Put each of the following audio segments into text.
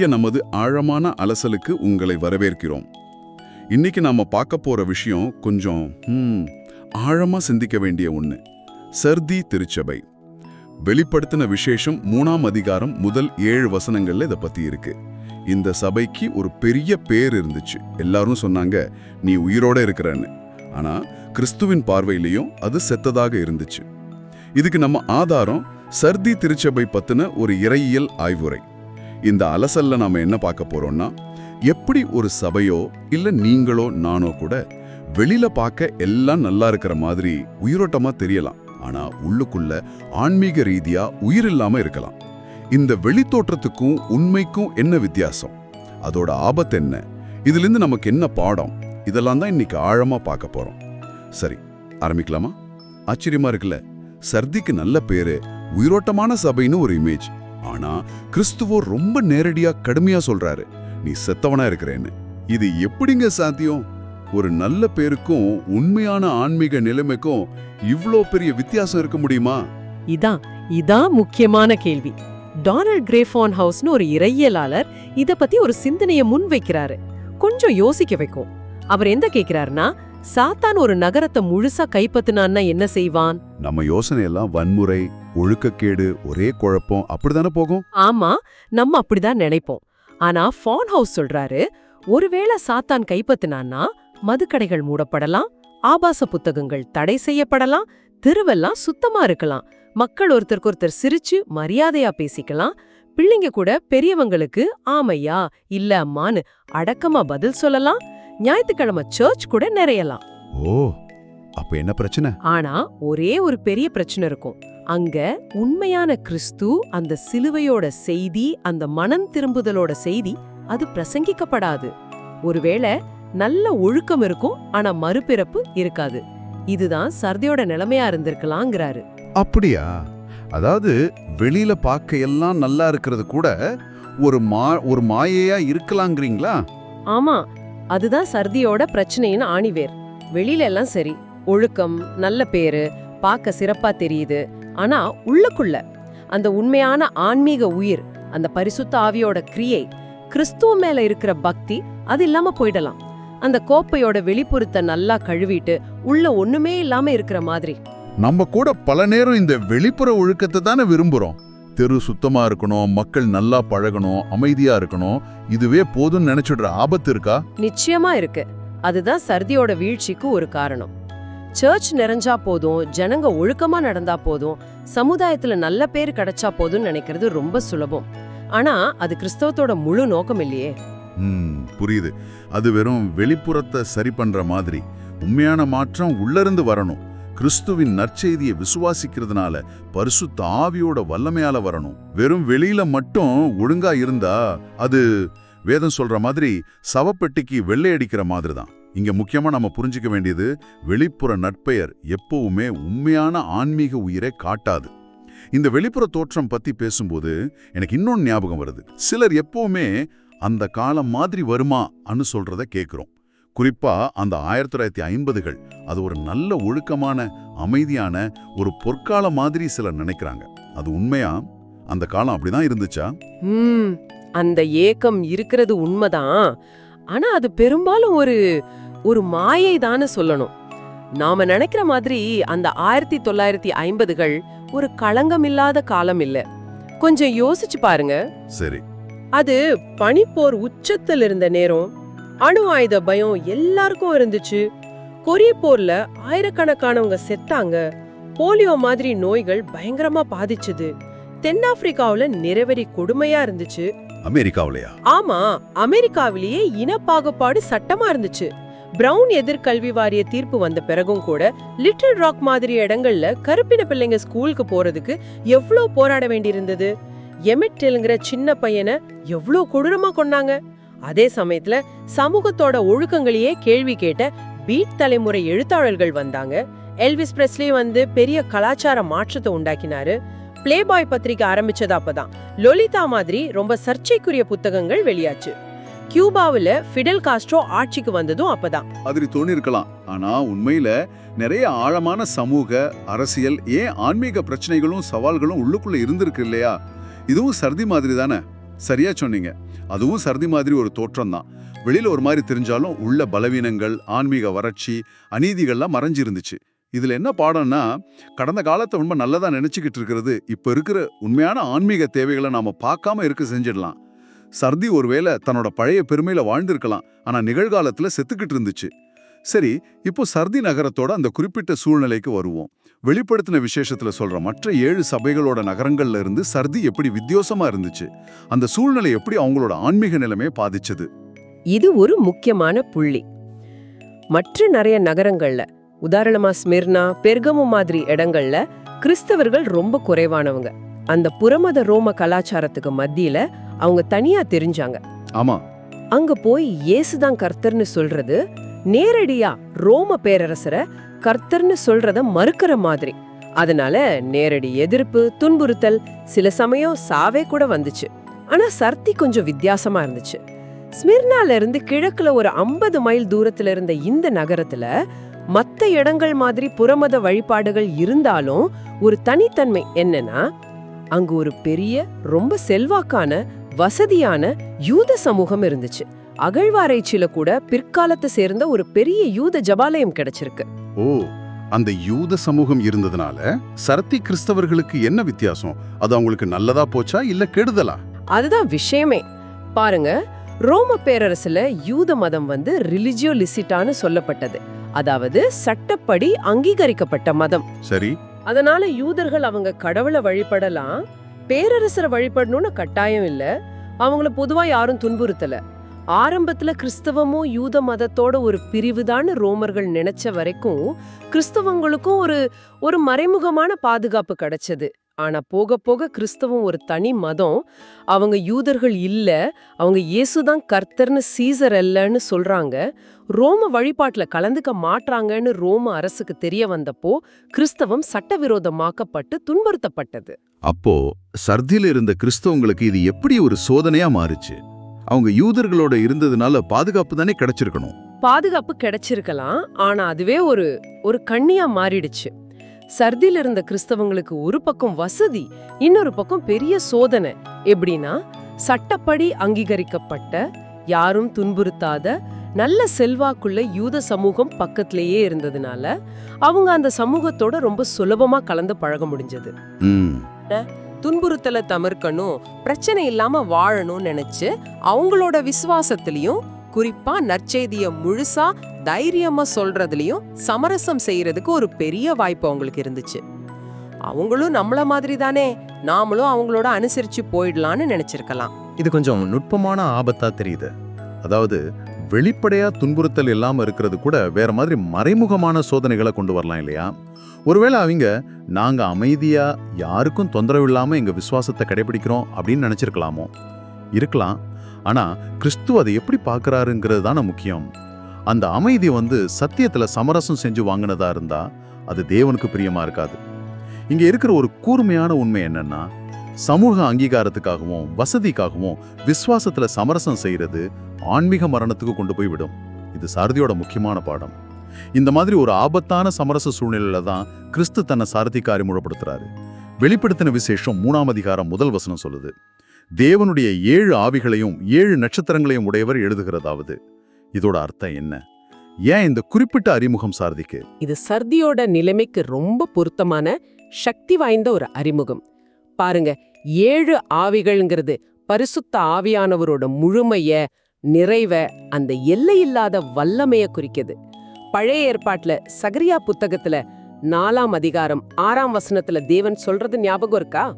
வணக்கம் நமது ஆழமான அலசலுக்கு உங்களை வரவேற்கிறோம். இன்னைக்கு நாம பார்க்க போற விஷயம் கொஞ்சம் ஆழமா சிந்திக்க வேண்டிய ஒண்ணு. சர்தி திருச்சபை. வெளிப்படுத்தின விசேஷம் மூணாம் அதிகாரம் முதல் ஏழு வசனங்கள்ல இதை பத்தி இருக்கு. இந்த சபைக்கு ஒரு பெரிய பேர் இருந்துச்சு. எல்லாரும் சொன்னாங்க நீ உயிரோட இருக்கிறன்னு. ஆனா கிறிஸ்துவின் பார்வையிலையும் அது செத்ததாக இருந்துச்சு. இதுக்கு நம்ம ஆதாரம் சர்தி திருச்சபை பத்தின ஒரு இறையியல் ஆய்வுரை. இந்த அலசல்ல நாம என்ன பார்க்க போறோம்னா எப்படி ஒரு சபையோ இல்ல நீங்களோ நானோ கூட வெளியில பார்க்க எல்லாம் நல்லா இருக்கிற மாதிரி உயிரோட்டமா தெரியலாம். ஆனா உள்ளுக்குள்ள ஆன்மீக ரீதியா உயிர் இல்லாம இருக்கலாம். இந்த வெளித்தோற்றத்துக்கும் உண்மைக்கும் என்ன வித்தியாசம்? அதோட ஆபத்து என்ன? இதுல இருந்து நமக்கு என்ன பாடம்? இதெல்லாம் தான் இன்னைக்கு ஆழமா பார்க்க போறோம். சரி ஆரம்பிக்கலாமா? ஆச்சரியமா இருக்குல்ல? சர்திக்கு நல்ல பேரு உயிரோட்டமான சபைன்னு ஒரு இமேஜ் ஆனா கிறிஸ்துவோ ரொம்ப நேரடியா கடுமையா சொல்றாரு நீ செத்தவனா இருக்கிறேன்னு. இது எப்படிங்க சாத்தியம்? ஒரு நல்ல பேருக்கும் உண்மையான ஆன்மீக நிலைமைக்கும் இவ்ளோ பெரிய வித்தியாசம் இருக்க முடியுமா? இதான் இதான் முக்கியமான கேள்வி. டொனால்ட் கிரேஃபான் ஹவுஸ்னு ஒரு இறையியலாளர் இத பத்தி ஒரு சிந்தனைய முன் வைக்கிறாரு. கொஞ்சம் யோசிக்க வைக்கும். அவர் எந்த கேக்குறாருன்னா சாத்தான் ஒரு நகரத்தை முழுசா கைப்பத்தினான்னா என்ன செய்வான்? நம்ம யோசனை எல்லாம் வன்முறை ஒழுக்கக்கேடு ஒரே குழப்பம் அப்படிதானே போகும்? ஆமா நம்ம அப்படிதான் நினைப்போம். ஆனா ஃபான் ஹவுஸ் சொல்றாரு ஒருவேளை சாத்தான் கைப்பத்தினான்னா மதுக்கடைகள் மூடப்படலாம் ஆபாச புத்தகங்கள் தடை செய்யப்படலாம் தெருவெல்லாம் சுத்தமா இருக்கலாம் மக்கள் ஒருத்தருக்கு ஒருத்தர் சிரிச்சு மரியாதையா பேசிக்கலாம் பிள்ளைங்க கூட பெரியவங்களுக்கு ஆமையா இல்ல அம்மான்னு அடக்கமா பதில் சொல்லலாம் ஞாயிற்றுக்கிழமை சர்ச் கூட நிறையலாம். ஓ அப்ப என்ன பிரச்சனை? ஆனா ஒரே ஒரு பெரிய பிரச்சனை இருக்கும். அங்க உண்மையான கிறிஸ்து அந்த சிலுவையோட செய்தி அந்த மனம் திரும்புதலோட செய்தி அது பிரசங்கிக்கப்படாது. ஒருவேளை நல்ல ஒழுக்கம் இருக்கும் ஆனா மறுபிறப்பு இருக்காது. இதுதான் சர்தியோட நிலைமையா இருந்திருக்கலாங்கிறாரு. அப்படியா? அதாவது வெளியில பார்க்க எல்லாம் நல்லா இருக்கிறது கூட ஒரு மா ஒரு மாயையா இருக்கலாங்கிறீங்களா? ஆமா அதுதான் சர்தியோட பிரச்சனைன்னு ஆணிவேர். வெளியில எல்லாம் சரி. ஒழுக்கம் நல்ல பேரு பார்க்க சிறப்பா தெரியுது. ஆனா உள்ளுக்குள்ள அந்த உண்மையான ஆன்மீக உயிர் அந்த பரிசுத்த ஆவியோட கிரியை கிறிஸ்துவ மேல இருக்கிற பக்தி அது இல்லாம போயிடலாம். அந்த கோப்பையோட வெளிப்புறத்தை நல்லா கழுவிட்டு உள்ள ஒண்ணுமே இல்லாம இருக்கிற மாதிரி. நம்ம கூட பல நேரம் இந்த வெளிப்புற ஒழுக்கத்தை தானே விரும்புறோம். தெரு சுத்தமா இருக்கணும் மக்கள் நல்லா பழகணும் அமைதியா இருக்கணும் இதுவே போதும்னு நினைச்சிடுற ஆபத்து இருக்கா? நிச்சயமா இருக்கு. அதுதான் சர்தியோட வீழ்ச்சிக்கு ஒரு காரணம். சர்ச் நிறைஞ்சா போதும் ஜனங்க ஒழுக்கமா நடந்தா போதும் சமுதாயத்துல நல்ல பேர் கிடைச்சா போதும்னு நினைக்கிறது ரொம்ப சுலபம். ஆனா அது கிறிஸ்தவத்தோட முழு நோக்கம் இல்லையே. புரியுது. அது வெறும் வெளிப்புறத்தை சரி பண்ற மாதிரி உண்மையான மாற்றம் உள்ளிருந்து வரணும். கிறிஸ்துவின் நற்செய்தியை விசுவாசிக்கிறதுனால பரிசுத்த ஆவியோட வல்லமையால வரணும். வெறும் வெளியில மட்டும் ஒழுங்கா இருந்தா அது வேதம் சொல்ற மாதிரி சவப்பெட்டிக்கு வெள்ளை அடிக்கிற மாதிரி தான் இங்க முக்கியமா நம்ம புரிஞ்சுக்க வேண்டியது வெளிப்புற நட்பெயர் எப்பவுமே உண்மையான ஆன்மீக உயிரை காட்டாது. இந்த வெளிப்புற தோற்றம் பத்தி பேசும்போது எனக்கு இன்னொன்னு ஞாபகம் வருது. சிலர் எப்பவுமே அந்த காலம் மாதிரி வருமா அன்னு சொல்றத கேக்குறோம். குறிப்பா அந்த ஆயிரத்தி தொள்ளாயிரத்தி ஐம்பதுகள் அது ஒரு நல்ல ஒழுக்கமான அமைதியான ஒரு பொற்கால மாதிரி சிலர் நினைக்கிறாங்க. அது உண்மையா? அந்த காலம் அப்படிதான் இருந்துச்சா? அந்த ஏக்கம் இருக்கிறது உண்மைதான். ஆனா அது பெரும்பாலும் ஒரு ஒரு மாயை தானே சொல்லணும். நாம நினைக்கிற மாதிரி அந்த ஆயிரத்தி தொள்ளாயிரத்தி ஐம்பதுகள் ஒரு களங்கமில்லாத காலம் இல்ல. கொஞ்சம் யோசிச்சு பாருங்க. சரி. அது பனிப்போர் உச்சத்தில் இருந்த நேரம் அணு ஆயுத பயம் எல்லாருக்கும் இருந்துச்சு. கொரிய போர்ல ஆயிரக்கணக்கானவங்க செத்தாங்க. போலியோ மாதிரி நோய்கள் பயங்கரமா பாதிச்சுது. தென்னாப்பிரிக்காவுல நிறவெறி கொடுமையா இருந்துச்சு. அமெரிக்காவிலயா? ஆமா அமெரிக்காவிலேயே இனப்பாகுபாடு சட்டமா இருந்துச்சு. பிரவுன் எதிர்கல்வி வாரிய தீர்ப்பு வந்த பிறகும் கூட லிட்டில் ராக் மாதிரி இடங்கள்ல கருப்பின பிள்ளைங்க ஸ்கூலுக்கு போறதுக்கு எவ்ளோ போராட வேண்டியிருந்தது? எமிட்டெல்ங்கிற சின்ன பையனை எவ்ளோ கொடூரமா கொன்னாங்க? அதே சமயத்துல சமூகத்தோட ஒழுக்கங்களையே கேள்வி கேட்ட பீட் தலைமுறை எழுத்தாளர்கள் வந்தாங்க. எல்விஸ் பிரெஸ்லி வந்து பெரிய கலாச்சார மாற்றத்தை உண்டாக்கினாரு. பிளேபாய் பத்திரிக்கை ஆரம்பிச்சது அப்பதான். லொலிதா மாதிரி ரொம்ப சர்ச்சைக்குரிய புத்தகங்கள் வெளியாச்சு. கியூபாவில் ஃபிடல் காஸ்ட்ரோ ஆட்சிக்கு வந்ததும் அப்பதான். மாதிரி தோணிருக்கலாம். ஆனா உண்மையில நிறைய ஆழமான சமூக அரசியல் ஏன் ஆன்மீக பிரச்சனைகளும் சவால்களும் உள்ளுக்குள்ள இருந்திருக்கு இல்லையா? இதுவும் சர்தி மாதிரி தானே? சரியா சொன்னீங்க. அதுவும் சர்தி மாதிரி ஒரு தோற்றம் தான். வெளியில ஒரு மாதிரி தெரிஞ்சாலும் உள்ள பலவீனங்கள் ஆன்மீக வறட்சி அநீதிகள்லாம் மறைஞ்சு இருந்துச்சு இதில் என்ன பாடம்னா கடந்த காலத்தை உண்மை நல்லதாக நினச்சிக்கிட்டு இருக்கிறது இப்போ இருக்கிற உண்மையான ஆன்மீக தேவைகளை நாம பார்க்காம இருக்க செஞ்சிடலாம். சர்தி ஒருவேளை தன்னோட பழைய பெருமையில் வாழ்ந்திருக்கலாம் ஆனால் நிகழ்காலத்தில் செத்துக்கிட்டு இருந்துச்சு. சரி இப்போ சர்தி நகரத்தோட அந்த குறிப்பிட்ட சூழ்நிலைக்கு வருவோம். வெளிப்படுத்தின விசேஷத்தில் சொல்கிற மற்ற ஏழு சபைகளோட நகரங்கள்ல இருந்து சர்தி எப்படி வித்தியாசமாக இருந்துச்சு? அந்த சூழ்நிலை எப்படி அவங்களோட ஆன்மீக நிலைமையை பாதிச்சது? இது ஒரு முக்கியமான புள்ளி. மற்ற நிறைய நகரங்களில் உதாரணமா ஸ்மிர்னா பெர்கமு மாதிரி இடங்கள்ல கிறிஸ்தவர்கள் ரொம்ப குறைவானவங்க. அந்த புறமத ரோம கலாச்சாரத்துக்கு மத்தியில அவங்க தனியா தெரிஞ்சாங்க. ஆமா. அங்க போய் இயேசுதான் கர்த்தர்னு சொல்றது நேரடியா ரோம பேரரசரை கர்த்தர்னு சொல்றத மறுக்கிற மாதிரி. அதனால நேரடி எதிர்ப்பு துன்புறுத்தல் சில சமயம் சாவே கூட வந்துச்சு. ஆனா சர்த்தி கொஞ்சம் வித்தியாசமா இருந்துச்சு. ஸ்மிர்னால இருந்து கிழக்குல ஒரு ஐம்பது மைல் தூரத்துல இருந்த இந்த நகரத்துல மத்த இடங்கள் மாதிரி புறமத வழிபாடுகள் இருந்தாலும் ஒரு தனித்தன்மை என்னன்னா அங்கு ஒரு பெரிய ரொம்ப செல்வாக்கான வசதியான யூத சமூகம் இருந்துச்சு. அகழ்வாராய்ச்சியில கூட பிற்காலத்தை சேர்ந்த ஒரு பெரிய யூத ஜபாலயம் கிடைச்சிருக்கு. ஓ அந்த யூத சமூகம் இருந்ததுனால சரத்தி கிறிஸ்தவர்களுக்கு என்ன வித்தியாசம்? அது அவங்களுக்கு நல்லதா போச்சா இல்ல கெடுதலா? அதுதான் விஷயமே. பாருங்க ரோம பேரரசுல யூத மதம் வந்து ரிலிஜியோ லிசிட்டான்னு சொல்லப்பட்டது. அதாவது சட்டப்படி அங்கீகரிக்கப்பட்ட மதம். சரி. அதனால யூதர்கள் அவங்க கடவுளை வழிபடலாம் பேரரசரை வழிபடணும்னு கட்டாயம் இல்ல. அவங்கள பொதுவா யாரும் துன்புறுத்தல. ஆரம்பத்துல கிறிஸ்தவமும் யூத மதத்தோட ஒரு பிரிவுதான்னு ரோமர்கள் நினைச்ச வரைக்கும் கிறிஸ்தவங்களுக்கும் ஒரு ஒரு மறைமுகமான பாதுகாப்பு கிடைச்சது. ஆனா போக போக கிறிஸ்தவம் ஒரு தனி மதம். அவங்க யூதர்கள் இல்ல அவங்க இயேசுதான் கர்த்தர்னு சீசர் அல்லன்னு சொல்றாங்க. ரோம வழிபாட்டுல கலந்துக்க மாட்றாங்கன்னு ரோம அரசுக்கு தெரிய வந்தப்போ கிறிஸ்தவம் சட்டவிரோதமாக்கப்பட்டு துன்புறுத்தப்பட்டது. அப்போ சர்தியில இருந்த கிறிஸ்தவங்களுக்கு இது எப்படி ஒரு சோதனையா மாறுச்சு? அவங்க யூதர்களோட இருந்ததுனால பாதுகாப்பு தானே கிடைச்சிருக்கணும். பாதுகாப்பு கிடைச்சிருக்கலாம் ஆனா அதுவே ஒரு ஒரு கண்ணியா மாறிடுச்சு. சர்தியில இருந்த கிறிஸ்தவங்களுக்கு ஒரு பக்கம் வசதி இன்னொரு பக்கம் பெரிய சோதனை. எப்படின்னா சட்டப்படி அங்கீகரிக்கப்பட்ட யாரும் துன்புறுத்தாத நல்ல செல்வாக்குள்ள யூத சமூகம் பக்கத்திலேயே இருந்ததுனால அவங்க அந்த சமூகத்தோட ரொம்ப சுலபமா கலந்து பழக முடிஞ்சது. துன்புறுத்தலை தவிர்க்கணும் பிரச்சனை இல்லாம வாழணும்னு நினைச்சு அவங்களோட விசுவாசத்திலையும் குறிப்பா நற்செய்திய முழுசா தைரியமா சொல்றதுலயும் சமரசம் செய்யறதுக்கு ஒரு பெரிய வாய்ப்பு அவங்களுக்கு இருந்துச்சு. அவங்களும் நம்மள மாதிரி தானே நாமளும் அவங்களோட அனுசரிச்சு போயிடலாம்னு நினைச்சிருக்கலாம். இது கொஞ்சம் நுட்பமான ஆபத்தா தெரியுது. அதாவது வெளிப்படையா துன்புறுத்தல் இல்லாம இருக்கிறது கூட வேற மாதிரி மறைமுகமான சோதனைகளை கொண்டு வரலாம் இல்லையா? ஒருவேளை அவங்க நாங்க அமைதியா யாருக்கும் தொந்தரவு இல்லாம எங்க விசுவாசத்தை கடைபிடிக்கிறோம் அப்படின்னு நினைச்சிருக்கலாமோ? இருக்கலாம். ஆனால் கிறிஸ்து அதை எப்படி பார்க்குறாருங்கிறது தானே முக்கியம். அந்த அமைதி வந்து சத்தியத்துல சமரசம் செஞ்சு வாங்கினதா இருந்தா அது தேவனுக்கு பிரியமா இருக்காது. இங்க இருக்கிற ஒரு கூர்மையான உண்மை என்னன்னா சமூக அங்கீகாரத்துக்காகவும் வசதிக்காகவும் விசுவாசத்துல சமரசம் செய்யறது ஆன்மீக மரணத்துக்கு கொண்டு போய் விடும். இது சாரதியோட முக்கியமான பாடம். இந்த மாதிரி ஒரு ஆபத்தான சமரச சூழ்நிலையில தான் கிறிஸ்து தன்னை சாரதிக்கு அறிமுகப்படுத்துறாரு வெளிப்படுத்தின விசேஷம் மூணாம் அதிகாரம் முதல் வசனம் சொல்லுது. தேவனுடைய ஏழு ஆவிகளையும் ஏழு நட்சத்திரங்களையும் உடையவர் எழுதுகிறதாவது. இதோட அர்த்தம் என்ன? ஏன் இந்த குறிப்பிட்ட அறிமுகம் சாரதிக்கு இது சர்தியோட நிலைமைக்கு ரொம்ப பொருத்தமான சக்தி வாய்ந்த ஒரு அறிமுகம். பாருங்க ஏழு ஆவிகள்ங்கிறது பரிசுத்த ஆவியானவரோட முழுமைய நிறைவ அந்த எல்லையில்லாத வல்லமைய குறிக்கிறது பழைய ஏற்பாட்டுல சகரியா புத்தகத்துல நாலாம் அதிகாரம் ஆறாம் வசனத்துல தேவன் சொல்றது ஞாபகம் இருக்கா?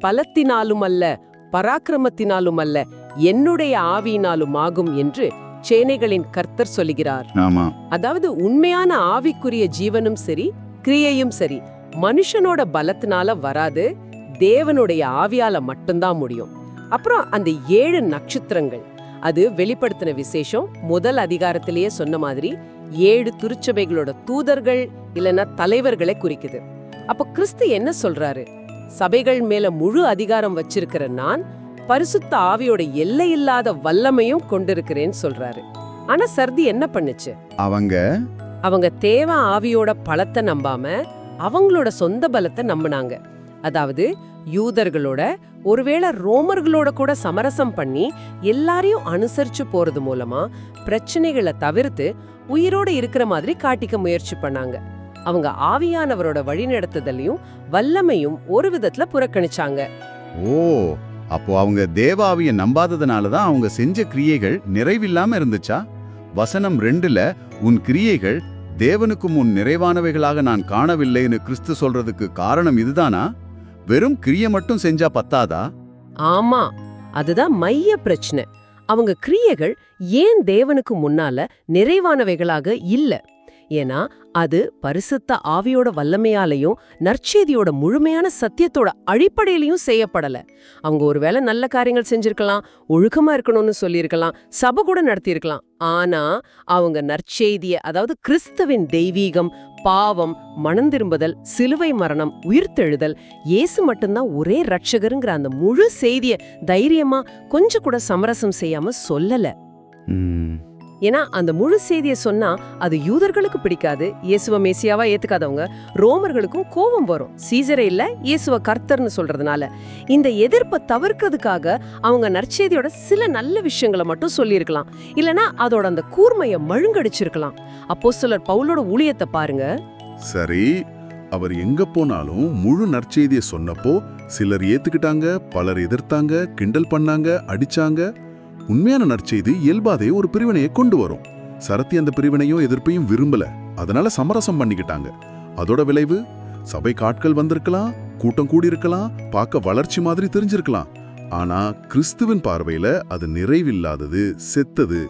பலத்தினாலும் அல்ல பராக்கிரமத்தினாலும் அல்ல என்னுடைய ஆவியினாலும் ஆகும் என்று சேனைகளின் கர்த்தர் சொல்லுகிறார். அதாவது உண்மையான ஆவிக்குரிய ஜீவனும் சரி கிரியையும் சரி மனுஷனோட பலத்தினால வராது தேவனுடைய ஆவியால மட்டும்தான் முடியும். அப்புறம் அந்த ஏழு நட்சத்திரங்கள் அது வெளிப்படுத்தின விசேஷம் முதல் அதிகாரத்திலேயே சொன்ன மாதிரி ஏழு திருச்சபைகளோட தூதர்கள் இல்லனா தலைவர்களை குறிக்குது. அப்ப கிறிஸ்து என்ன சொல்றாரு? சபைகள் மேல முழு அதிகாரம் வச்சிருக்கிற நான் பரிசுத்த ஆவியோட எல்லையில்லாத வல்லமையும் கொண்டிருக்கிறேன்னு சொல்றாரு. ஆனா சர்தி என்ன பண்ணுச்சு? அவங்க அவங்க தேவ ஆவியோட பலத்தை நம்பாம அவங்களோட சொந்த பலத்தை நம்பினாங்க. அதாவது யூதர்களோட ஒருவேளை ரோமர்களோட கூட சமரசம் பண்ணி எல்லாரையும் அனுசரிச்சு போறது மூலமா பிரச்சனைகளை தவிர்த்து உயிரோட இருக்கிற மாதிரி காட்டிக்க முயற்சி பண்ணாங்க. அவங்க ஆவியானவரோட வழிநடத்துதலையும் வல்லமையும் ஒரு விதத்துல புறக்கணிச்சாங்க. ஓ அப்போ அவங்க தேவாவிய நம்பாததுனால தான் அவங்க செஞ்ச கிரியைகள் நிறைவில்லாம இருந்துச்சா? வசனம் ரெண்டுல உன் கிரியைகள் தேவனுக்கு முன் நிறைவானவைகளாக நான் காணவில்லைன்னு கிறிஸ்து சொல்றதுக்கு காரணம் இதுதானா? வெறும் கிரியை மட்டும் செஞ்சா பத்தாதா? ஆமா அதுதான் மைய பிரச்சனை. அவங்க கிரியைகள் ஏன் தேவனுக்கு முன்னால நிறைவானவைகளாக இல்ல? ஏன்னா அது பரிசுத்த ஆவியோட வல்லமையாலையும் நற்செய்தியோட முழுமையான சத்தியத்தோட அடிப்படையிலையும் செய்யப்படல. அவங்க ஒருவேளை நல்ல காரியங்கள் செஞ்சிருக்கலாம் ஒழுக்கமா இருக்கணும்னு சொல்லியிருக்கலாம் சபை கூட நடத்தியிருக்கலாம். ஆனா அவங்க நற்செய்திய அதாவது கிறிஸ்தவின் தெய்வீகம் பாவம் மனந்திரும்புதல் சிலுவை மரணம் உயிர்த்தெழுதல் இயேசு மட்டும்தான் ஒரே ரட்சகருங்கிற அந்த முழு செய்திய தைரியமா கொஞ்சம் கூட சமரசம் செய்யாம சொல்லல. ஏன்னா அந்த முழு செய்தியை சொன்னா அது யூதர்களுக்கு பிடிக்காது. இயேசுவ மேசியாவா ஏத்துக்காதவங்க. ரோமர்களுக்கும் கோபம் வரும். சீசரே இல்ல இயேசுவ கர்த்தர்னு சொல்றதுனால. இந்த எதிர்ப்பை தவிர்க்கிறதுக்காக அவங்க நற்செய்தியோட சில நல்ல விஷயங்களை மட்டும் சொல்லியிருக்கலாம். இல்லனா அதோட அந்த கூர்மையை மழுங்கடிச்சிருக்கலாம். அப்போஸ்தலர் பவுலோட ஊழியத்தை பாருங்க. சரி அவர் எங்க போனாலும் முழு நற்செய்தியை சொன்னப்போ சிலர் ஏத்துக்கிட்டாங்க பலர் எதிர்த்தாங்க கிண்டல் பண்ணாங்க அடிச்சாங்க. உண்மையான நற்செய்தி இயல்பாதே ஒரு பிரிவினையை கொண்டு வரும். சரத்தி அந்த பிரிவினையும் எதிர்ப்பையும் விரும்பல. அதனால சமரசம் பண்ணிக்கிட்டாங்க. அதோட விளைவு சபை காட்கள் வந்திருக்கலாம் கூட்டம் கூடியிருக்கலாம் பார்க்க வளர்ச்சி மாதிரி தெரிஞ்சிருக்கலாம். ஆனா கிறிஸ்துவின் பார்வையில அது நிறைவில்லாதது செத்தது.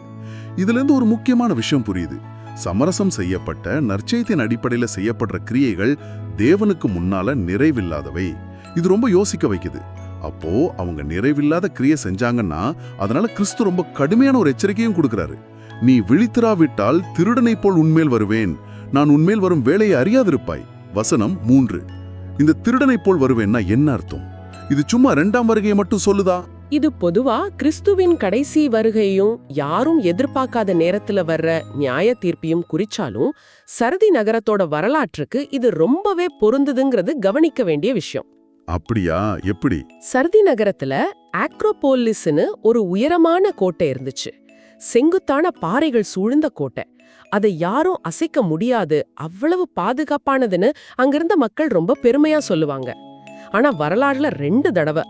இதுல இருந்து ஒரு முக்கியமான விஷயம் புரியுது. சமரசம் செய்யப்பட்ட நற்செய்தியின் அடிப்படையில செய்யப்படுற கிரியைகள் தேவனுக்கு முன்னால நிறைவில்லாதவை. இது ரொம்ப யோசிக்க வைக்குது. அப்போ அவங்க நிறைவில்லாத கிரியை செஞ்சாங்கன்னா அதனால கிறிஸ்து ரொம்ப கடுமையான ஒரு எச்சரிக்கையும் கொடுக்கிறாரு. நீ விழித்திராவிட்டால் திருடனைப் போல் உண்மையில் வருவேன். நான் உண்மையில் வரும் வேலையை அறியாதிருப்பாய். வசனம் மூன்று. இந்த திருடனைப் போல் வருவேன்னா என்ன அர்த்தம்? இது சும்மா ரெண்டாம் வருகையை மட்டும் சொல்லுதா? இது பொதுவா கிறிஸ்துவின் கடைசி வருகையும் யாரும் எதிர்பார்க்காத நேரத்துல வர்ற நியாய தீர்ப்பையும் குறிச்சாலும் சரதி நகரத்தோட வரலாற்றுக்கு இது ரொம்பவே பொருந்துதுங்கிறது கவனிக்க வேண்டிய விஷயம். அப்படியா? எப்படி? சர்தி நகரத்துல ஆக்ரோபோலிஸ்னு ஒரு உயரமான கோட்டை இருந்துச்சு. செங்குத்தான பாறைகள் சூழ்ந்த கோட்டை. அதை யாரும் அசைக்க முடியாது. அவ்வளவு பாதுகாப்பானதுன்னு அங்கிருந்த மக்கள் ரொம்ப பெருமையா சொல்லுவாங்க. ஆனா வரலாறுல ரெண்டு தடவை.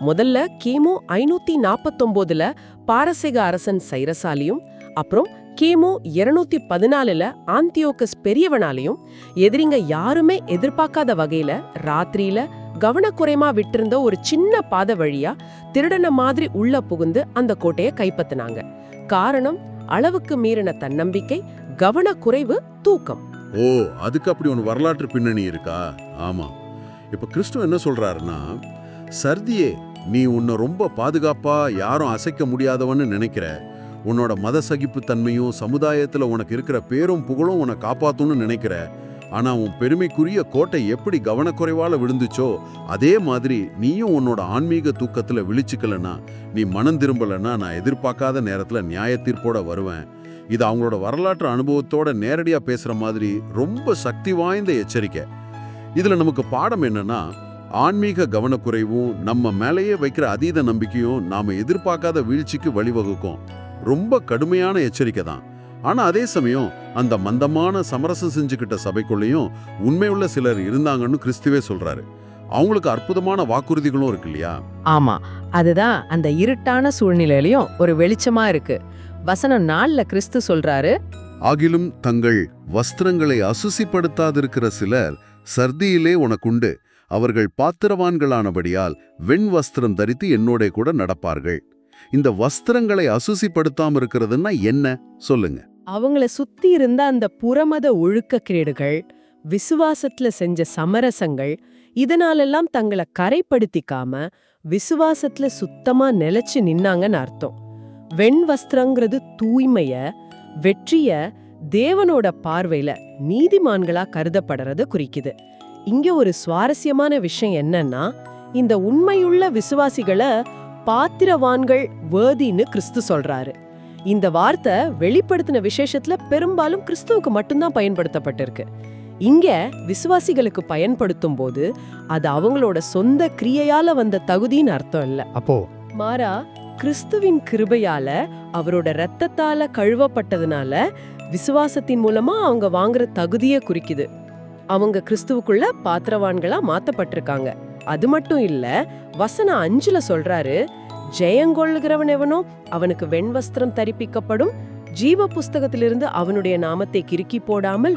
முதல்ல கிமு ஐநூத்தி நாப்பத்தொன்பதுல பாரசீக அரசன் சைரசாலியும் அப்புறம் கிமு இருநூத்தி பதினாலுல ஆந்தியோக்கஸ் பெரியவனாலையும் எதிரிங்க யாருமே எதிர்பார்க்காத வகையில ராத்திரியில கவனக்குறைமா விட்டிருந்த ஒரு சின்ன பாதை வழியா திருடன மாதிரி உள்ள புகுந்து அந்த கோட்டையை கைப்பத்தினாங்க. காரணம் அளவுக்கு மீறின தன்னம்பிக்கை கவனக்குறைவு தூக்கம். ஓ அதுக்கு அப்படி ஒன்று வரலாற்று பின்னணி இருக்கா? ஆமா. இப்ப கிறிஸ்துவ என்ன சொல்றாருன்னா சர்தியே நீ உன்னை ரொம்ப பாதுகாப்பா யாரும் அசைக்க முடியாதவன்னு நினைக்கிற. உன்னோட மத சகிப்பு தன்மையும் சமுதாயத்துல உனக்கு இருக்கிற பேரும் புகழும் உன்னை காப்பாத்தும்னு நினைக்கிற. ஆனா உன் பெருமைக்குரிய கோட்டை எப்படி கவனக்குறைவால விழுந்துச்சோ அதே மாதிரி நீயும் உன்னோட ஆன்மீக தூக்கத்துல விழிச்சுக்கலன்னா நீ மனம் திரும்பலன்னா நான் எதிர்பார்க்காத நேரத்துல நியாய தீர்ப்போட வருவேன். இது அவங்களோட வரலாற்று அனுபவத்தோட நேரடியா பேசுற மாதிரி ரொம்ப சக்தி வாய்ந்த எச்சரிக்கை. இதுல நமக்கு பாடம் என்னன்னா ஆன்மீக கவனக்குறைவும் நம்ம மேலேயே வைக்கிற அதீத நம்பிக்கையும் நாம எதிர்பார்க்காத வீழ்ச்சிக்கு வழிவகுக்கும். ரொம்ப கடுமையான எச்சரிக்கை தான். ஆனா அதே சமயம் அந்த மந்தமான சமரசம் செஞ்சுக்கிட்ட சபைக்குள்ளேயும் உண்மையுள்ள சிலர் இருந்தாங்கன்னு கிறிஸ்துவே சொல்றாரு. அவங்களுக்கு அற்புதமான வாக்குறுதிகளும் இருக்கு இல்லையா? ஆமா. அதுதான் அந்த இருட்டான சூழ்நிலையிலயும் ஒரு வெளிச்சமா இருக்கு. வசனம் நாள்ல கிறிஸ்து சொல்றாரு ஆகிலும் தங்கள் வஸ்திரங்களை அசுசிப்படுத்தாதிருக்கிற சிலர் சர்தியிலே உனக்குண்டு. அவர்கள் பாத்திரவான்களானபடியால் வெண் வஸ்திரம் தரித்து என்னோட கூட நடப்பார்கள். இந்த வஸ்திரங்களை அசுசிப்படுத்தாம இருக்கிறதுன்னா என்ன? சொல்லுங்க. அவங்கள சுத்தி இருந்த அந்த புறமத ஒழுக்கக்கேடுகள் விசுவாசத்துல செஞ்ச சமரசங்கள் இதனாலெல்லாம் தங்களை கரைப்படுத்திக்காம விசுவாசத்துல சுத்தமா நிலைச்சு நின்னாங்கன்னு அர்த்தம். வெண் வஸ்திரங்கிறது தூய்மைய வெற்றிய தேவனோட பார்வையில நீதிமான்களா கருதப்படுறத குறிக்குது. இங்க ஒரு சுவாரஸ்யமான விஷயம் என்னன்னா இந்த உண்மையுள்ள விசுவாசிகளை பாத்திரவான்கள் வேதின்னு கிறிஸ்து சொல்றாரு. இந்த வார்த்தை வெளிப்படுத்தின விசேஷத்துல பெரும்பாலும் கிறிஸ்துவுக்கு மட்டும்தான் பயன்படுத்தப்பட்டிருக்கு. இங்க விசுவாசிகளுக்கு பயன்படுத்தும் போது அது அவங்களோட சொந்த கிரியையால வந்த தகுதின்னு அர்த்தம் இல்ல. அப்போ? மாறா கிறிஸ்துவின் கிருபையால அவரோட ரத்தத்தால கழுவப்பட்டதுனால விசுவாசத்தின் மூலமா அவங்க வாங்குற தகுதிய குறிக்குது. அவங்க கிறிஸ்துவுக்குள்ள பாத்திரவான்களா மாத்தப்பட்டிருக்காங்க. அது மட்டும் இல்ல வசனம் அஞ்சுல சொல்றாரு ஜெயங்கொள்ளுகிறவன் எவனோ அவனுக்கு வெண்வஸ்திரம் தரிப்பிக்கப்படும். ஜீவ புஸ்தகத்திலிருந்து அவனுடைய நாமத்தை கிறுக்கி போடாமல்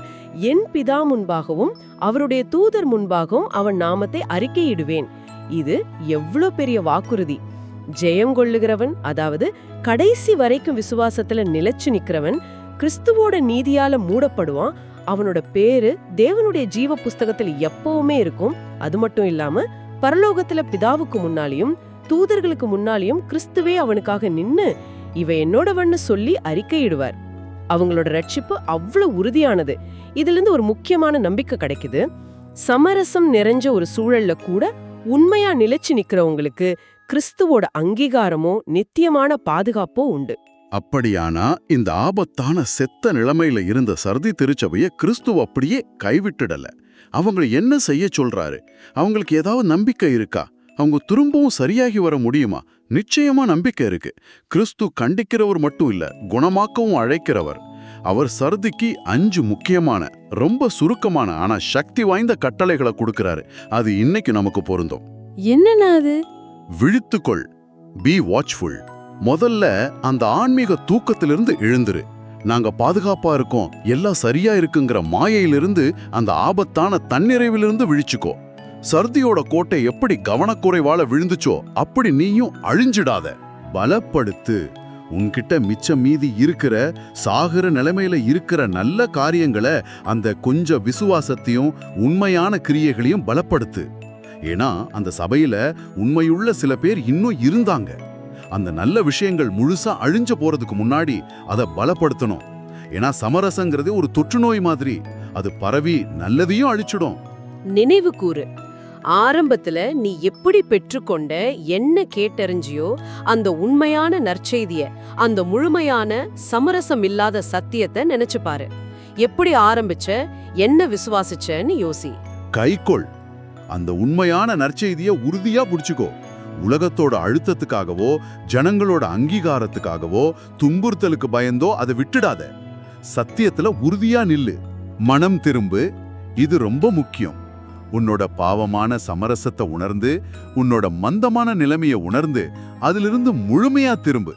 என் பிதா முன்பாகவும் அவருடைய தூதர் முன்பாகவும் அவன் நாமத்தை அறிக்கையிடுவேன். இது எவ்ளோ பெரிய வாக்குறுதி. ஜெயம் கொள்ளுகிறவன் அதாவது கடைசி வரைக்கும் விசுவாசத்துல நிலைச்சு நிக்கிறவன் கிறிஸ்துவோட நீதியால மூடப்படுவான். அவனோட பேரு தேவனுடைய ஜீவ புஸ்தகத்தில் எப்பவுமே இருக்கும். அது மட்டும் இல்லாம பரலோகத்துல பிதாவுக்கு முன்னாலேயும் தூதர்களுக்கு முன்னாலையும் கிறிஸ்துவே அவனுக்காக நின்னு இவ என்னோடவன்னு சொல்லி அறிக்கையிடுவார். அவங்களோட ரட்சிப்பு அவ்வளவு உறுதியானது. இதுல இருந்து ஒரு முக்கியமான நம்பிக்கை கிடைக்குது. சமரசம் நிறைஞ்ச ஒரு சூழல்ல கூட உண்மையா நிலைச்சு நிக்கிறவங்களுக்கு கிறிஸ்துவோட அங்கீகாரமோ நித்தியமான பாதுகாப்போ உண்டு. அப்படியானா இந்த ஆபத்தான செத்த நிலைமையில இருந்த சர்தி திருச்சபைய கிறிஸ்துவ அப்படியே கைவிட்டுடல. அவங்களை என்ன செய்ய சொல்றாரு? அவங்களுக்கு ஏதாவது நம்பிக்கை இருக்கா? அவங்க திரும்பவும் சரியாகி வர முடியுமா? நிச்சயமா நம்பிக்கை இருக்கு. கிறிஸ்து கண்டிக்கிறவர் மட்டும் இல்ல குணமாக்கவும் அழைக்கிறவர். அவர் சர்திக்கு அஞ்சு முக்கியமான ரொம்ப சுருக்கமான ஆனா சக்தி வாய்ந்த கட்டளைகளை கொடுக்கறாரு. அது இன்னைக்கு நமக்கு பொருந்தும். என்னன்னா அது? விழித்துக்கொள். பி வாட்ச்ஃபுல் முதல்ல அந்த ஆன்மீக தூக்கத்திலிருந்து எழுந்துரு. நாங்க பாதுகாப்பா இருக்கோம். எல்லாம் சரியா இருக்குங்கிற மாயையிலிருந்து அந்த ஆபத்தான தன்னிறைவிலிருந்து விழிச்சுக்கோ. சர்தியோட கோட்டை எப்படி கவனக்குறைவால விழுந்துச்சோ அப்படி நீயும் அழிஞ்சிடாத. பலப்படுத்து. உன்கிட்ட மிச்சம் மீதி இருக்கிற சாகுற நிலைமையில இருக்கிற நல்ல காரியங்களை அந்த கொஞ்ச விசுவாசத்தையும் உண்மையான கிரியைகளையும் பலப்படுத்து. ஏன்னா அந்த சபையில உண்மையுள்ள சில பேர் இன்னும் இருந்தாங்க. அந்த நல்ல விஷயங்கள் முழுசா அழிஞ்சு போறதுக்கு முன்னாடி அதை பலப்படுத்தணும். ஏன்னா சமரசங்கிறது ஒரு தொற்றுநோய் மாதிரி. அது பரவி நல்லதையும் அழிச்சிடும். நினைவு கூறு. ஆரம்பத்துல நீ எப்படி பெற்றுக்கொண்ட என்ன கேட்டறிஞ்சியோ அந்த உண்மையான நற்செய்திய அந்த முழுமையான சமரசம் இல்லாத சத்தியத்தை நினைச்சு பாரு. எப்படி ஆரம்பிச்ச என்ன விசுவாசிச்சன்னு யோசி. கைக்கொள். அந்த உண்மையான நற்செய்தியை உறுதியா புடிச்சுக்கோ. உலகத்தோட அழுத்தத்துக்காகவோ ஜனங்களோட அங்கீகாரத்துக்காகவோ துன்புறுத்தலுக்கு பயந்தோ அதை விட்டுடாத. சத்தியத்துல உறுதியா நில்லு. மனம் திரும்பு. இது ரொம்ப முக்கியம். உன்னோட பாவமான சமரசத்தை உணர்ந்து உன்னோட மந்தமான நிலைமைய உணர்ந்து அதிலிருந்து முழுமையா திரும்பு.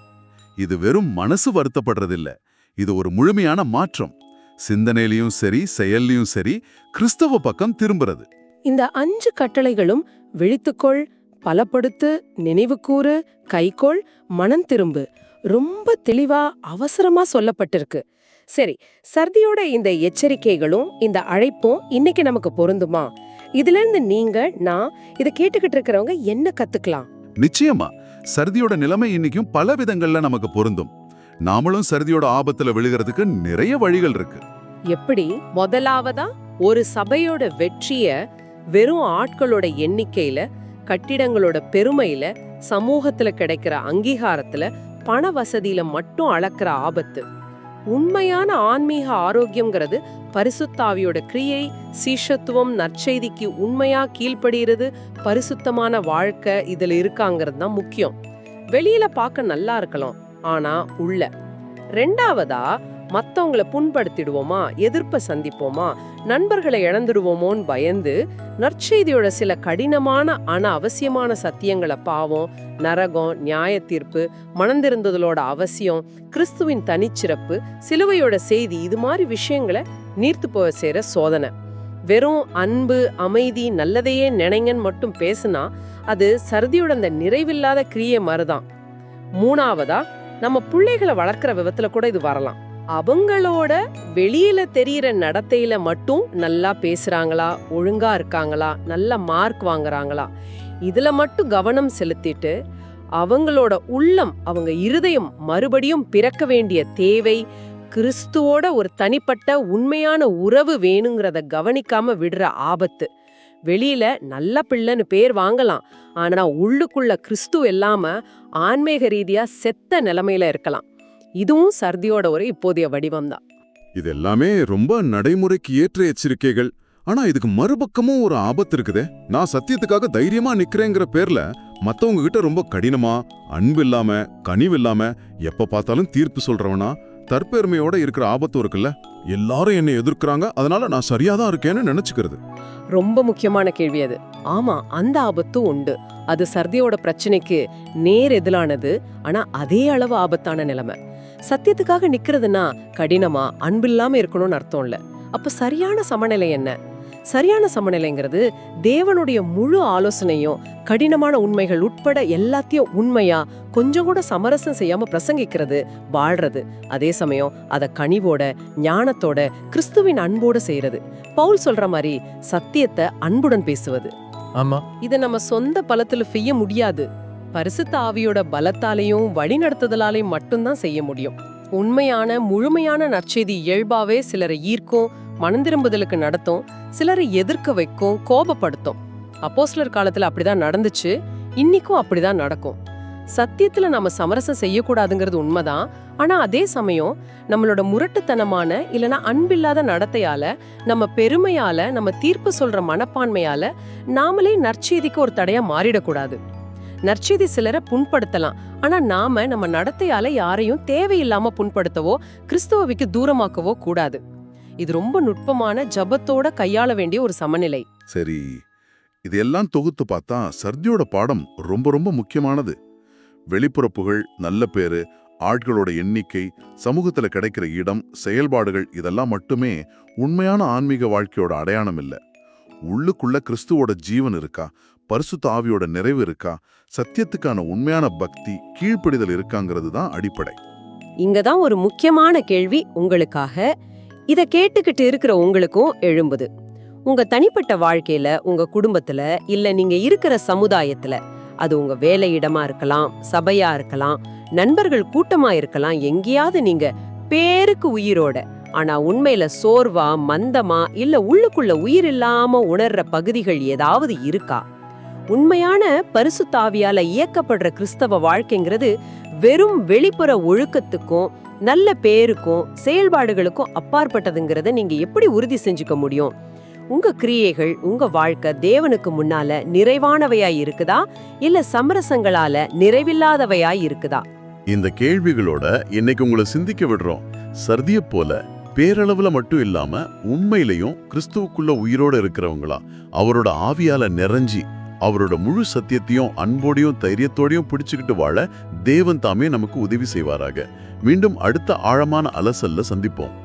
இது வெறும் மனசு வருத்தப்படுறதில்ல. இது ஒரு முழுமையான மாற்றம். சிந்தனையிலயும் சரி செயல்லையும் சரி கிறிஸ்தவ பக்கம் திரும்புறது. இந்த அஞ்சு கட்டளைகளும் விழித்துக்கொள் பலப்படுத்து நினைவுக்கூறு கைக்கோள் மனம் திரும்பு. ரொம்ப தெளிவா அவசரமா சொல்லப்பட்டிருக்கு. சரி சர்தியோட இந்த எச்சரிக்கைகளும் இந்த அழைப்பும் இன்னைக்கு நமக்கு பொருந்துமா? இதுல இருந்து நீங்க நான் இதை கேட்டுக்கிட்டு இருக்கிறவங்க என்ன கத்துக்கலாம்? நிச்சயமா. சர்தியோட நிலைமை இன்னைக்கும் பல விதங்கள்ல நமக்கு பொருந்தும். நாமளும் சர்தியோட ஆபத்துல விழுகிறதுக்கு நிறைய வழிகள் இருக்கு. எப்படி? முதலாவதா ஒரு சபையோட வெற்றிய வெறும் ஆட்களோட எண்ணிக்கையில கட்டிடங்களோட பெருமையில சமூகத்துல கிடைக்கிற அங்கீகாரத்துல பண வசதியில மட்டும் அளக்கிற ஆபத்து. உண்மையான ஆன்மீக ஆரோக்கியம்ங்கிறது பரிசுத்தாவியோட கிரியை சீஷத்துவம் நற்செய்திக்கு உண்மையா கீழ்ப்படுகிறது பரிசுத்தமான வாழ்க்கை இதுல இருக்காங்கிறது தான் முக்கியம். வெளியில பார்க்க நல்லா இருக்கலாம் ஆனா உள்ள. ரெண்டாவதா மற்றவங்களை புண்படுத்திடுவோமா எதிர்ப்பை சந்திப்போமா நண்பர்களை இழந்துடுவோமோன்னு பயந்து நற்செய்தியோட சில கடினமான ஆனா அவசியமான சத்தியங்களை பாவம் நரகம் நியாய தீர்ப்பு மணந்திருந்ததலோட அவசியம் கிறிஸ்துவின் தனிச்சிறப்பு சிலுவையோட செய்தி இது மாதிரி விஷயங்களை நீர்த்து போக சேர சோதனை. வெறும் அன்பு அமைதி நல்லதையே நினைங்கன்னு மட்டும் பேசுனா அது சர்தியோட அந்த நிறைவில்லாத கிரியை மறுதான். மூணாவதா நம்ம பிள்ளைகளை வளர்க்குற விதத்துல கூட இது வரலாம். அவங்களோட வெளியில தெரியற நடத்தையில மட்டும் நல்லா பேசுறாங்களா ஒழுங்கா இருக்காங்களா நல்ல மார்க் வாங்குறாங்களா இதுல மட்டும் கவனம் செலுத்திட்டு அவங்களோட உள்ளம் அவங்க இருதயம் மறுபடியும் பிறக்க வேண்டிய தேவை கிறிஸ்துவோட ஒரு தனிப்பட்ட உண்மையான உறவு வேணுங்கிறத கவனிக்காம விடுற ஆபத்து. வெளியில நல்ல பிள்ளைன்னு பேர் வாங்கலாம். ஆனா உள்ளுக்குள்ள கிறிஸ்து இல்லாம ஆன்மீக ரீதியா செத்த நிலைமையில இருக்கலாம். இதுவும் சர்தியோட ஒரு இப்போதைய வடிவம்தான். இது எல்லாமே ரொம்ப நடைமுறைக்கு ஏற்ற எச்சரிக்கைகள். ஆனா இதுக்கு மறுபக்கமும் ஒரு ஆபத்து இருக்குதே. நான் சத்தியத்துக்காக தைரியமா நிக்கிறேங்கிற பேர்ல மத்தவங்க கிட்ட ரொம்ப கடினமா அன்பு இல்லாம கனிவு இல்லாம எப்ப பார்த்தாலும் தீர்ப்பு சொல்றவனா தற்பெருமையோட இருக்கிற ஆபத்தும் இருக்குல்ல? எல்லாரும் என்னை எதிர்க்கிறாங்க அதனால நான் சரியா தான் இருக்கேன்னு நினைச்சுக்கிறது. ரொம்ப முக்கியமான கேள்வி அது. ஆமா அந்த ஆபத்தும் உண்டு. அது சர்தியோட பிரச்சனைக்கு நேர் எதிரானது ஆனா அதே அளவு ஆபத்தான நிலைமை. சத்தியத்துக்காக நிக்கிறதுனா கடினமா அன்பில்லாம இருக்கணும்னு அர்த்தம் இல்ல. அப்ப சரியான சமநிலை என்ன? சரியான சமநிலைங்கிறது தேவனுடைய முழு ஆலோசனையும் கடினமான உண்மைகள் உட்பட எல்லாத்தையும் உண்மையா கொஞ்சம் கூட சமரசம் செய்யாம பிரசங்கிக்கிறது வாழ்றது. அதே சமயம் அத கனிவோட ஞானத்தோட கிறிஸ்துவின் அன்போட செய்யறது பவுல் சொல்ற மாதிரி சத்தியத்தை அன்புடன் பேசுவது. ஆமா. இத நம்ம சொந்த பலத்துல செய்ய முடியாது. பரிசுத்த ஆவியோட பலத்தாலையும் வழிநடத்துதலாலையும் மட்டும்தான் செய்ய முடியும். உண்மையான முழுமையான நற்செய்தி இயல்பாவே சிலரை ஈர்க்கும் மனந்திரும்புதலுக்கு நடத்தும் சிலரை எதிர்க்க வைக்கும் கோபப்படுத்தும். அப்போஸ்லர் காலத்துல அப்படிதான் நடந்துச்சு இன்னைக்கும் அப்படிதான் நடக்கும். சத்தியத்துல நம்ம சமரசம் செய்யக்கூடாதுங்கிறது உண்மைதான். ஆனா அதே சமயம் நம்மளோட முரட்டுத்தனமான இல்லனா அன்பில்லாத நடத்தையால நம்ம பெருமையால நம்ம தீர்ப்பு சொல்ற மனப்பான்மையால நாமளே நற்செய்திக்கு ஒரு தடையா மாறிடக்கூடாது. நற்செய்தி சிலரை புண்படுத்தலாம். ஆனா நாம நம்ம நடத்தையால யாரையும் தேவையில்லாம புண்படுத்தவோ கிறிஸ்துவவிக்கு தூரமாக்கவோ கூடாது. இது ரொம்ப நுட்பமான ஜபத்தோட கையாள வேண்டிய ஒரு சமநிலை. சரி இதெல்லாம் தொகுத்து பார்த்தா சர்தியோட பாடம் ரொம்ப ரொம்ப முக்கியமானது. வெளிப்புற புகழ் நல்ல பேரு ஆட்களோட எண்ணிக்கை சமூகத்துல கிடைக்கிற இடம் செயல்பாடுகள் இதெல்லாம் மட்டுமே உண்மையான ஆன்மீக வாழ்க்கையோட அடையாளம் இல்ல. உள்ளுக்குள்ள கிறிஸ்துவோட ஜீவன் இருக்கா? பரிசுத்த ஆவியோட நிறைவு இருக்கா? சத்தியத்துக்கான உண்மையான பக்தி கீழ்ப்படிதல் இருக்காங்கிறது தான் அடிப்படை. இங்க தான் ஒரு முக்கியமான கேள்வி உங்களுக்காக. இதை கேட்டுக்கிட்டு இருக்கிற உங்களுக்கும் எழும்புது. உங்க தனிப்பட்ட வாழ்க்கையில உங்க குடும்பத்துல இல்ல நீங்க இருக்கிற சமுதாயத்துல அது உங்க வேலையிடமா இருக்கலாம் சபையா இருக்கலாம் நண்பர்கள் கூட்டமா இருக்கலாம் எங்கேயாவது நீங்க பேருக்கு உயிரோட ஆனா உண்மையில சோர்வா மந்தமா இல்ல உள்ளுக்குள்ள உயிர் இல்லாம உணர்ற பகுதிகள் ஏதாவது இருக்கா? உண்மையான பரிசுத்தாவியால இயக்கப்படுற கிறிஸ்தவ வாழ்க்கைங்கிறது வெறும் வெளிப்புற ஒழுக்கத்துக்கும் நல்ல பேருக்கும் செயல்பாடுகளுக்கும் அப்பாற்பட்டதுங்கிறத நீங்க எப்படி உறுதி செஞ்சுக்க முடியும்? உங்க கிரியைகள் உங்க வாழ்க்கை தேவனுக்கு முன்னால நிறைவானவையா இருக்குதா? இல்ல சமரசங்களால நிறைவில்லாதவையா இருக்குதா? இந்த கேள்விகளோட இன்னைக்கு உங்களை சிந்திக்க விடுறோம். சர்திய போல பேரளவுல மட்டும் இல்லாம உண்மையிலையும் கிறிஸ்துவுக்குள்ள உயிரோட இருக்கிறவங்களா அவரோட ஆவியால நிறைஞ்சி அவரோட முழு சத்தியத்தையும் அன்போடையும் தைரியத்தோடையும் பிடிச்சுக்கிட்டு வாழ தேவன் தாமே நமக்கு உதவி செய்வாராக. மீண்டும் அடுத்த ஆழமான அலசல்ல சந்திப்போம்.